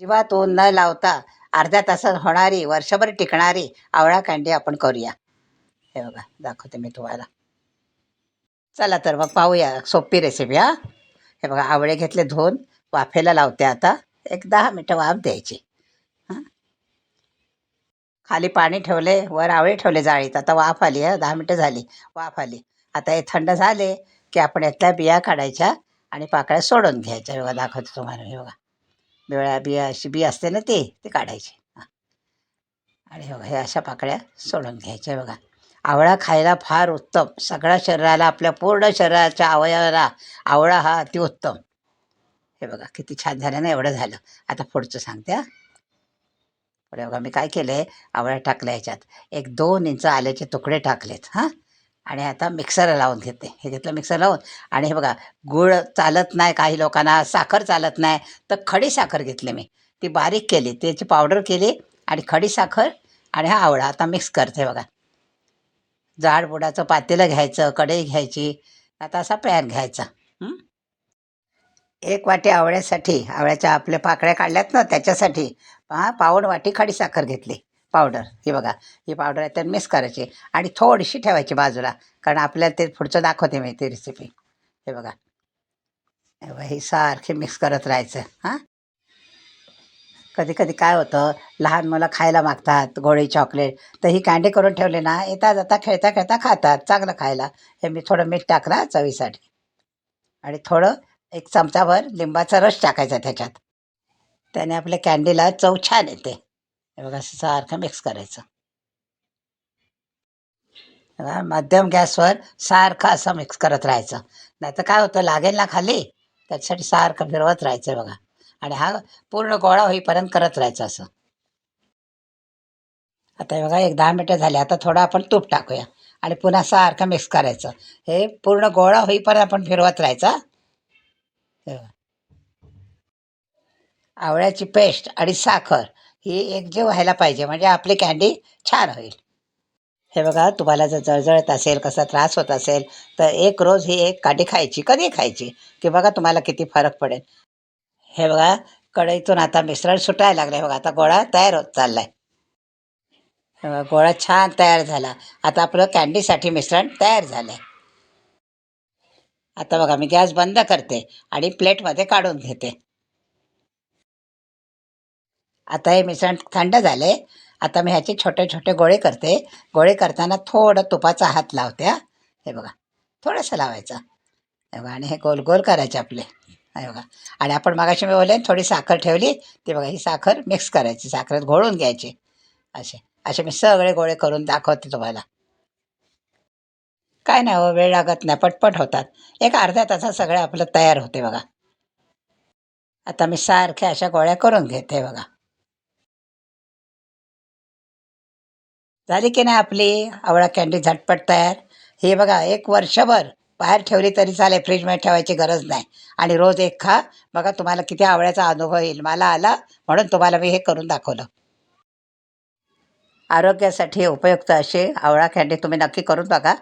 जीवातून ऊन न लावता अर्ध्या तासात होणारी वर्षभर टिकणारी आवळा कँडी आपण करूया. हे बघा दाखवते मी तुम्हाला. चला तर मग पाहूया सोपी रेसिपी हा. हे बघा आवळे घेतले धुवून वाफेला लावते आता. एक दहा मिनटं वाफ द्यायची. हां. खाली पाणी ठेवले वर आवळे ठेवले जाळीत. आता वाफ आली हा. दहा मिनटं झाली वाफ आली. आता हे थंड झाले की आपण यातल्या बिया काढायच्या आणि पाकळ्या सोडून घ्यायच्या. बघा दाखवते तुम्हाला हे बघा. बिळा बिया अशी बी असते ना ती ती काढायची. हां. आणि हे बघा हे अशा पाकळ्या सोडून घ्यायच्या. बघा आवळा खायला फार उत्तम. सगळ्या शरीराला आपल्या पूर्ण शरीराच्या अवयवाला आवळा हा अतिउत्तम हे बघा किती छान झालं ना एवढं झालं. आता पुढचं सांगते हा. पुढे बघा मी काय केलं आहे आवळ्या टाकल्या ह्याच्यात. एक दोन इंच आल्याचे तुकडे टाकलेत हां. आणि आता मिक्सर लावून घेते. हे घेतलं मिक्सर लावून. आणि हे बघा गुळ चालत नाही काही लोकांना साखर चालत नाही. तर खडी साखर घेतली मी. ती बारीक केली. त्याची पावडर केली आणि खडी साखर आणि हा आवळा आता मिक्स करते बघा. जाडबुडाचं पातेलं घ्यायचं कढई घ्यायची. आता असा पॅन घ्यायचा. एक वाटी आवळ्यासाठी आवळ्याच्या आपल्या पाकळ्या काढल्यात ना त्याच्यासाठी हा पाऊण वाटी खडी साखर घेतली. पावडर. ही बघा ही पावडर आहे त्यात मिक्स करायची. आणि थोडीशी ठेवायची बाजूला कारण आपल्याला ते पुढचं दाखवते मी ती रेसिपी हे बघा. हे सारखे ही सारखी मिक्स करत राहायचं हां? कधी कधी काय होतं लहान मुलं खायला मागतात गोळी चॉकलेट तर ही कँडी करून ठेवली ना येता जाता खेळता खेळता खातात चांगलं खायला. हे मी थोडं मीठ टाकला चवीसाठी. आणि थोडं एक चमचाभर लिंबाचा रस टाकायचा त्याच्यात. त्याने आपल्या कँडीला चव छान येते. हे बघा असं सारखं मिक्स करायचं. मध्यम गॅसवर सारखं असं मिक्स करत राहायचं. नाहीतर काय होतं लागेल ना खाली त्याच्यासाठी सारखं फिरवत राहायचं बघा. आणि हा पूर्ण गोळा होईपर्यंत करत राहायचं असं. आता हे बघा एक दहा मिनटं झाले आता थोडं आपण तूप टाकूया. आणि पुन्हा सारखं मिक्स करायचं. हे पूर्ण गोळा होईपर्यंत आपण फिरवत राहायचं. आवळ्याची पेस्ट आणि साखर. ही एकजीव व्हायला पाहिजे म्हणजे आपली कँडी छान होईल. हे बघा तुम्हाला जर जळजळत असेल कसा त्रास होत असेल तर एक रोज ही एक काठी खायची कधी खायची की बघा तुम्हाला किती फरक पडेल. हे बघा कढईतून आता मिश्रण सुटायला लागलं बघा आता गोळा तयार होत चाललाय. आहे बघा, गोळा छान तयार झाला. आता आपलं कँडीसाठी मिश्रण तयार झालंय. आता बघा मी गॅस बंद करते आणि प्लेटमध्ये काढून घेते. आता हे मिश्रण थंड झाले. आता मी ह्याचे छोटे छोटे गोळे करते. गोळे करताना थोडं तुपाचा हात लावते हा. हे बघा थोडंसं लावायचा. हे बघा आणि हे गोल गोल करायचे आपले. हे बघा आणि आपण मागाशी मी बोलले थोडी साखर ठेवली. ते बघा ही साखर मिक्स करायची साखरेत घोळून घ्यायची. असे असे मी सगळे गोळे करून दाखवते तुम्हाला. काय नाही हो वेळ लागत नाही पटपट होतात. एक अर्ध्या तासात सगळे आपलं तयार होते बघा. आता मी सारख्या अशा गोळ्या करून घेते बघा. झाली की नाही आपली? आवळा कँडी झटपट तयार. हे बघा एक वर्षभर बाहेर ठेवली तरी चालेल फ्रीजमध्ये ठेवायची गरज नाही. आणि रोज एक खा. बघा तुम्हाला किती आवळ्याचा अनुभव येईल. मला आला म्हणून तुम्हाला मी हे करून दाखवलं. आरोग्यासाठी उपयुक्त असे आवळा कँडी तुम्ही नक्की करून बघा.